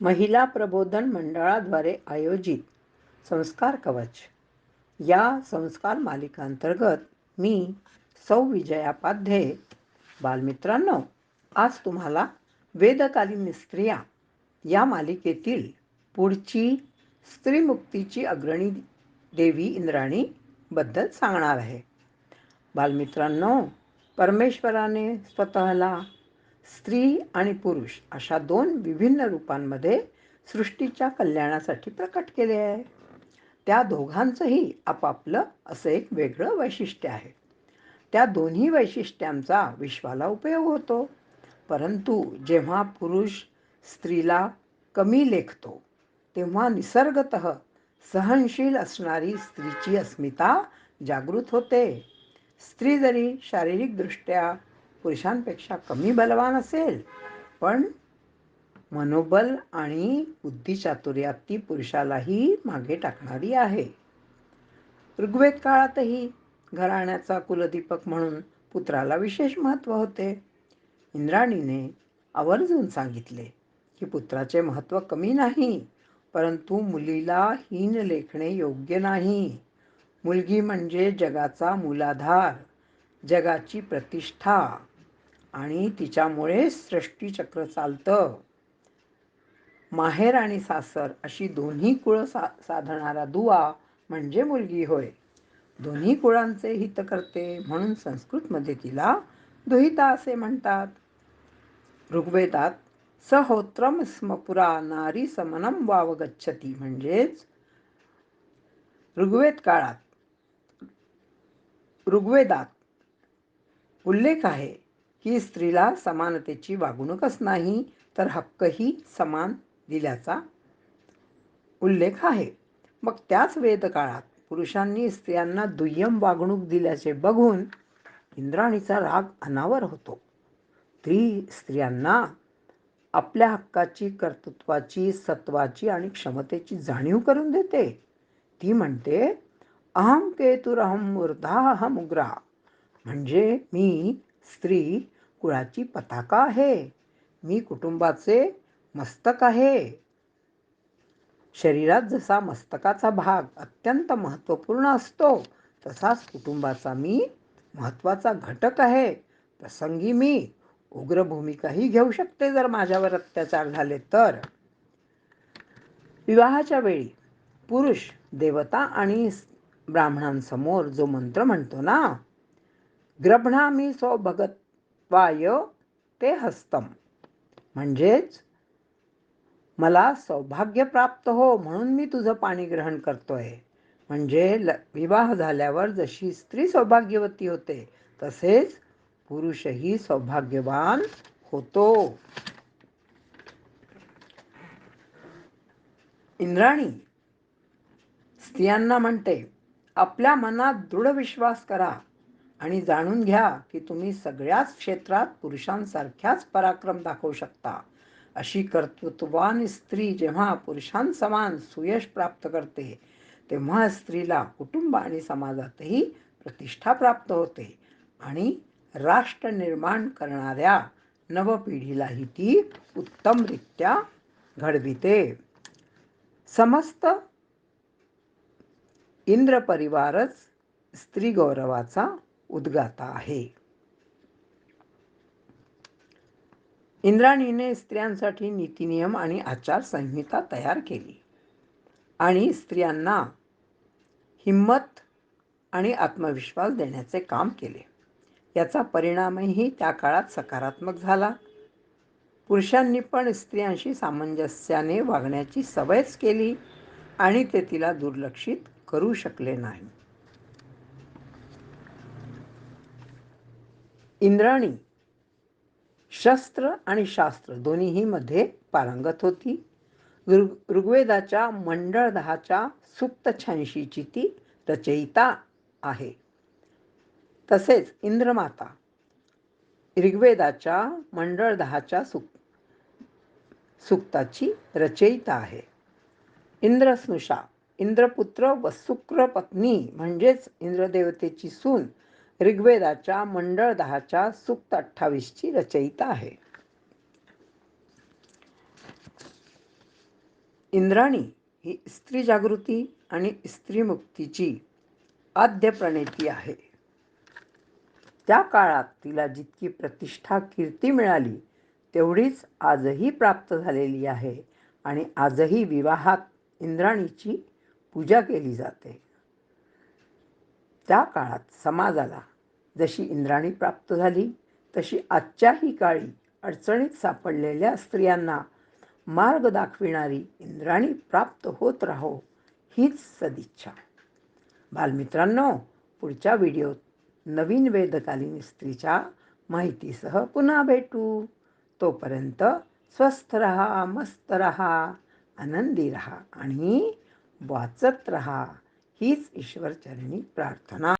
महिला प्रबोधन मंडळाद्वारे आयोजित संस्कार कवच. या संस्कार मालिकांतर्गत मी सौ विजयापाध्ये. बालमित्रांनो आज तुम्हाला वेदकालीन स्त्रिया या मालिकेतील पुढची स्त्रीमुक्तीची अग्रणी देवी इंद्राणी बद्दल सांगणार आहे. बालमित्रांनो परमेश्वराने स्वतःला स्त्री आणि पुरुष अशा दोन विभिन्न रूपांमध्ये सृष्टीच्या कल्याणासाठी प्रकट केले आहे. त्या दोघांचंही आपापलं असं एक वेगळं वैशिष्ट्य आहे. त्या दोन्ही वैशिष्ट्यांचा विश्वाला उपयोग होतो. परंतु जेव्हा पुरुष स्त्रीला कमी लेखतो तेव्हा निसर्गत सहनशील असणारी स्त्रीची अस्मिता जागृत होते. स्त्री जरी शारीरिकदृष्ट्या पुरुषांपेक्षा कमी बलवान असेल. पण मनोबल आणि बुद्धिचातुर्यात ती पुरुषालाही मागे टाकणारी आहे. ऋग्वेद काळातही घराण्याचा कुलदीपक म्हणून पुत्राला विशेष महत्त्व होते. इंद्राणीने आवर्जून सांगितले की पुत्राचे महत्त्व कमी नाही परंतु मुलीला हीन लेखणे योग्य नाही. मुलगी म्हणजे जगाचा मूलाधार. जगाची प्रतिष्ठा आणि तिच्यामुळे सृष्टीचक्र चालतं. माहेर आणि सासर अशी दोन्ही कुळं सा साधणारा दुवा म्हणजे मुलगी होय. दोन्ही कुळांचे हित करते म्हणून संस्कृतमध्ये तिला दुहिता असे म्हणतात. ऋग्वेदात सहोत्रम स्मपुरा नारी समनम वावगच्छती म्हणजेच ऋग्वेद काळात. ऋग्वेदात उल्लेख आहे की स्त्रीला समानतेची वागणूकच नाही तर हक्कही समान दिल्याचा उल्लेख आहे. मग त्याच वेदकाळात पुरुषांनी स्त्रियांना दुय्यम वागणूक दिल्याचे बघून इंद्राणीचा राग अनावर होतो. ती स्त्रियांना आपल्या हक्काची कर्तृत्वाची सत्वाची आणि क्षमतेची जाणीव करून देते. ती म्हणते अहम केतुरहम मूर्धा अहम उग्रा म्हणजे मी स्त्री कुळाची पताका आहे. मी कुटुंबाचे मस्तक आहे. शरीरात जसा मस्तकाचा भाग अत्यंत महत्त्वपूर्ण असतो तसाच कुटुंबाचा मी महत्त्वाचा घटक आहे. प्रसंगी मी उग्र भूमिकाही घेऊ शकते जर माझ्यावर अत्याचार झाले तर. विवाहाच्या वेळी पुरुष देवता आणि ब्राह्मणांसमोर जो मंत्र म्हणतो ना ग्रभणामी सो भगतवाय ते हस्तम. म्हणजेच मला सौभाग्य प्राप्त हो म्हणून मी तुझं पाणी ग्रहण करतोय. म्हणजे ल विवाह झाल्यावर जशी स्त्री सौभाग्यवती होते तसेच पुरुषही सौभाग्यवान होतो. इंद्राणी स्त्रियांना म्हणते आपल्या मनात दृढ विश्वास करा. आणि जाणून घ्या की तुम्ही सगळ्याच क्षेत्रात पुरुषांसारख्याच पराक्रम दाखवू शकता. अशी कर्तृत्ववान स्त्री जेव्हा पुरुषांसमान सुयश प्राप्त करते तेव्हा स्त्रीला कुटुंब आणि समाजातही प्रतिष्ठा प्राप्त होते आणि राष्ट्र निर्माण करणाऱ्या नवपिढीलाही ती उत्तमरित्या घडविते. समस्त इंद्र परिवारच स्त्री गौरवाचा उद्गाता आहे. इंद्राणीने स्त्रियांसाठी नीतिनियम आणि आचारसंहिता तयार केली. आणि स्त्रियांना हिंमत आणि आत्मविश्वास देण्याचे काम केले. याचा परिणामही त्या काळात सकारात्मक झाला. पुरुषांनी पण स्त्रियांशी सामंजस्याने वागण्याची सवयच केली आणि ते तिला दुर्लक्षित करू शकले नाही. इंद्राणी. शस्त्र आणि शास्त्र दोन्हीही मध्ये पारंगत होती. ऋग्वेदाच्या मंडळ दहाच्या सुप्त छ्याऐंशीची ती रचयिता आहे. तसेच इंद्रमाता. ऋग्वेदाच्या मंडळ दहाच्या सुक सुक्ताची रचयिता आहे. इंद्रस्नुषा. इंद्रपुत्र व शुक्र पत्नी म्हणजेच इंद्रदेवतेची सून ऋग्वेदाच्या मंडळ दहाच्या सुक्त अठ्ठावीसची रचयिता आहे. इंद्राणी ही स्त्री जागृती आणि स्त्री मुक्तीची आद्य प्रणेती आहे. त्या काळात तिला जितकी प्रतिष्ठा कीर्ती मिळाली तेवढीच आजही प्राप्त झालेली आहे आणि आजही विवाहात इंद्राणीची पूजा केली जाते. त्या काळात समाजाला जशी इंद्राणी प्राप्त झाली तशी आजच्याही काळी अडचणीत सापडलेल्या स्त्रियांना मार्ग दाखविणारी इंद्राणी प्राप्त होत राहो हीच सदिच्छा. बालमित्रांनो पुढच्या व्हिडिओत नवीन वेदकालीन स्त्रीच्या माहितीसह पुन्हा भेटू. तोपर्यंत स्वस्थ रहा मस्त रहा आनंदी रहा आणि वाचत रहा. हीच ईश्वरचरणी प्रार्थना.